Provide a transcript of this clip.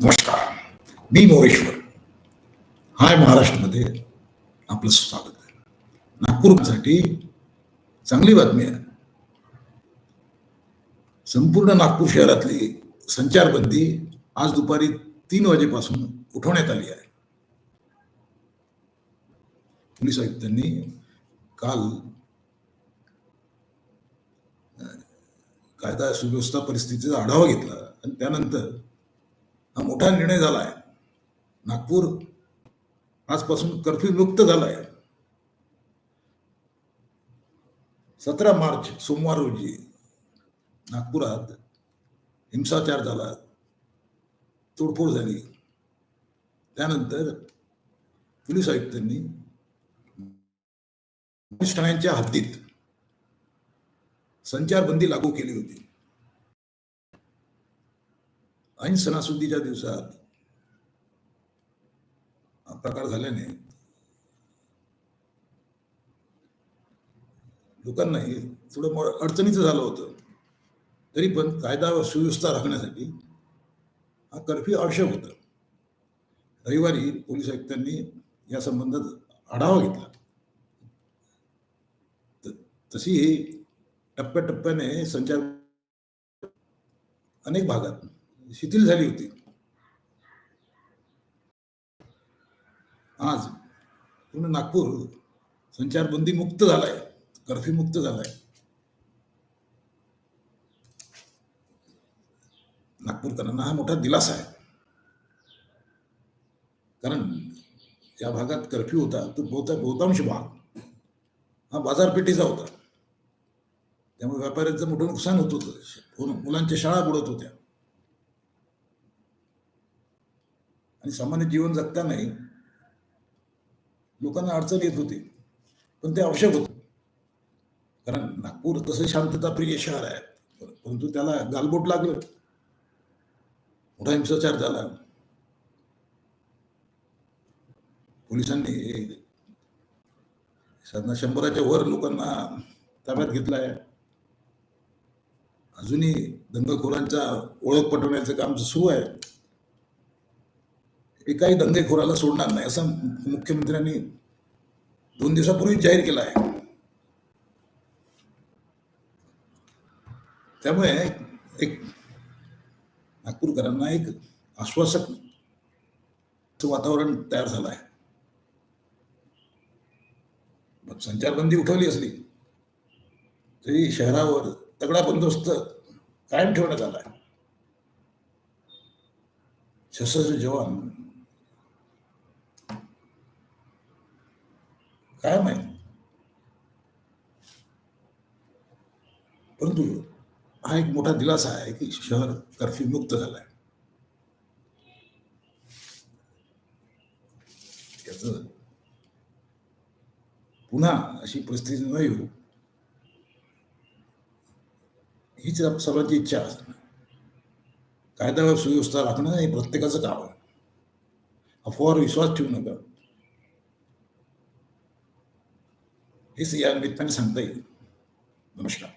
नमस्कार. मी मोरेश्वर. हाय महाराष्ट्रमध्ये आपलं स्वागत आहे. नागपूरसाठी चांगली बातमी आहे. संपूर्ण नागपूर शहरातली संचारबंदी आज दुपारी तीन वाजेपासून उठवण्यात आली आहे. पोलीस आयुक्तांनी काल कायदा सुव्यवस्था परिस्थितीचा आढावा घेतला आणि त्यानंतर हा मोठा निर्णय झाला आहे नागपूर आजपासून कर्फ्यू मुक्त झाला आहे सतरा मार्च सोमवार रोजी नागपुरात हिंसाचार झाला. तोडफोड झाली. त्यानंतर पोलीस आयुक्तांनी पोलीस ठाण्यांच्या हद्दीत संचारबंदी लागू केली होती. ऐन सणासुदीच्या दिवसात. प्रकार झाल्याने लोकांनाही थोडं अडचणीचं झालं होतं. तरी पण कायदा व सुव्यवस्था राखण्यासाठी हा कर्फ्यू आवश्यक होता. रविवारी पोलीस आयुक्तांनी या संबंधात आढावा घेतला. तशी टप्प्याटप्प्याने संचार अनेक भागात शिथिल झाली होती. आज पूर्ण नागपूर संचारबंदी मुक्त झालाय कर्फ्यू मुक्त झालाय. नागपूरकरांना हा मोठा दिलासा आहे. कारण या भागात कर्फ्यू होता तो बहुता बहुतांश भाग हा बाजारपेठेचा होता. त्यामुळे व्यापाऱ्यांचं मोठं नुकसान होत होतं. मुलांच्या शाळा बुडत होत्या. आणि सामान्य जीवन जगतानाही लोकांना अडचण येत होती पण ते आवश्यक होतं. कारण नागपूर तसं शांतताप्रिय शहर आहे परंतु त्याला गालबोट लागलं. मोठा हिंसाचार झाला. पोलिसांनी साधारण शंभराच्या वर लोकांना ताब्यात घेतलाय. अजूनही दंगखोरांचा ओळख पटवण्याचं काम सुरू आहे. एकाही धंदेखोराला सोडणार नाही असं मुख्यमंत्र्यांनी दोन दिवसापूर्वी जाहीर केलं आहे. त्यामुळे एक नागपूरकरांना एक आश्वासक वातावरण तयार झालं आहे. मग संचारबंदी उठवली असली तरी शहरावर तगडा बंदोबस्त कायम ठेवण्यात आला आहे. सशस्त्र जवान काय माहीत? परंतु हा एक मोठा दिलासा आहे की शहर कर्फ्यू मुक्त झालाय. आहे पुन्हा अशी परिस्थिती नाही हो हीच सर्वांची इच्छा असते. कायदा सुव्यवस्था राखणं हे प्रत्येकाचं काम आहे. अफवावर विश्वास ठेवू नका. हेच या निमित्ताने सांगता येईल नमस्कार